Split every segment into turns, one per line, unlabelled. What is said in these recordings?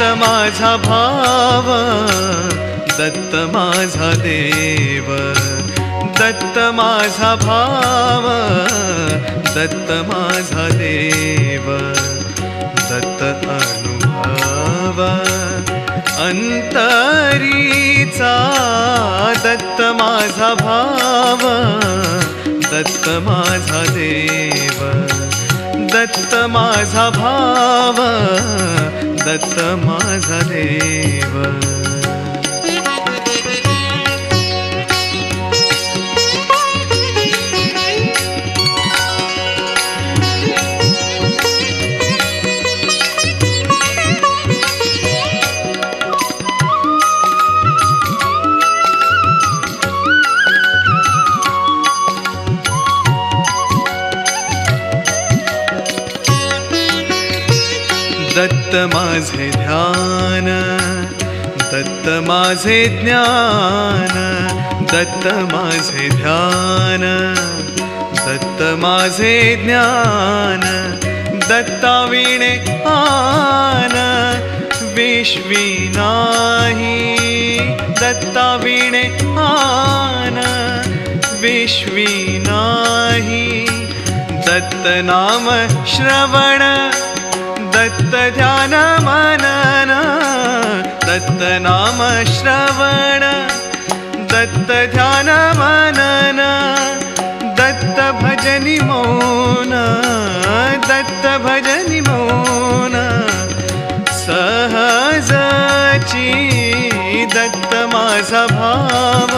माझा भाव दत्त माझा देव दत्त माझा भाव दत्त माझा देव दत्त अनुभव अंतरीचा दत्त माझा भाव दत्त माझा देव दत्त माझा भाव दत्त माझा देव. दत्त माझे ध्यान दत्त माझे ज्ञान दत्त माझे ध्यान दत्त माझे ज्ञान दत्ता विणे आन विश्वी नाही दत्ता विणे आन विश्वी नाही दत्त नाम श्रवण दत्त ध्यान मनन दत्त नाम श्रवण दत्त ध्यान मनन दत्त भजनि मौन दत्त भजनि मौन सहजची दत्त माझा भाव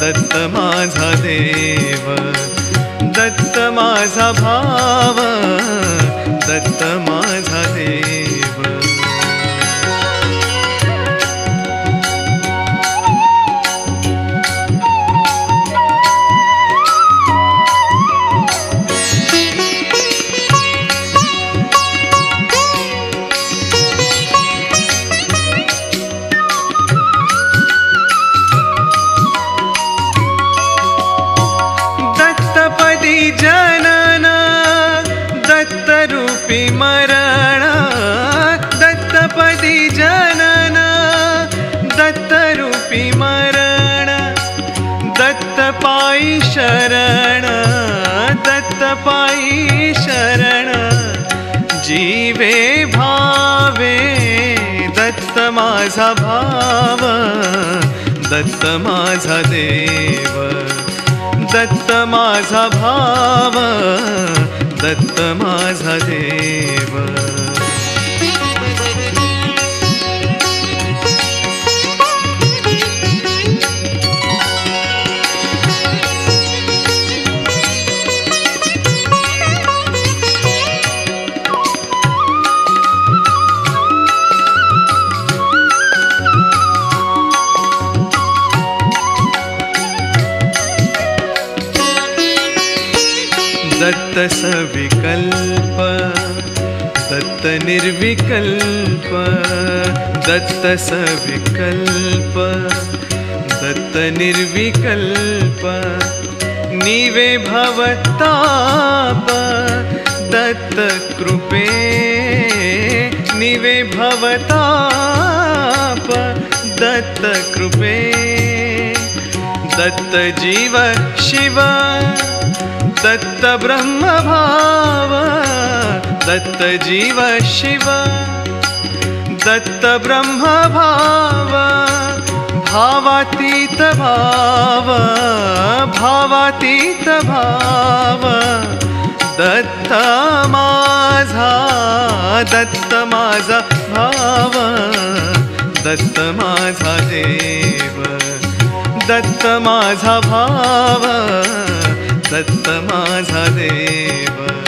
दत्त माझा देव दत्त माझा भाव दत्त पायी शरण जीवे भावे दत्त माझा भाव दत्त माझा देव दत्त माझा भाव दत्त माझा देव. तस विकल्प दत्त निर्विकल्प दत्त सविकल्प दत्त निर्विकल्प। निवे भवताप दत्त कृपे। निवे भवताप दत्त कृपे। दत्त जीव शिव दत्त ब्रह्म भाव दत्त जीव शिव दत्त ब्रह्म भाव भावातीत भाव भावातीत भाव दत्त माझा दत्त माझा भाव दत्त माझा देव दत्त माझा भाव दत्त माझा देव.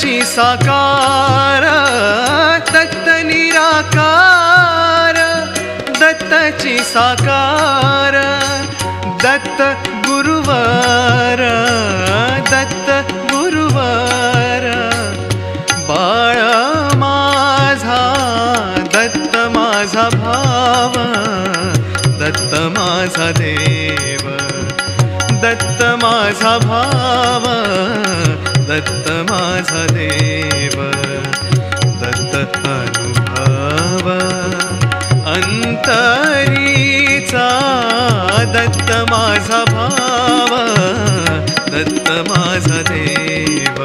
ची साकार तत्त निराकार. दत्ताची साकार दत्त गुरुवार दत्त गुरुवार. बाळ माझा दत्त माझा भाव दत्त माझा देव. दत्त माझा भाव दत्त देव दत्त अनुभव अंतरीचा दत्त माझा भाव दत्त माझा देव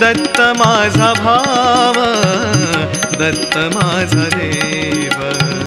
दत्त माझा भाव दत्त माझा देव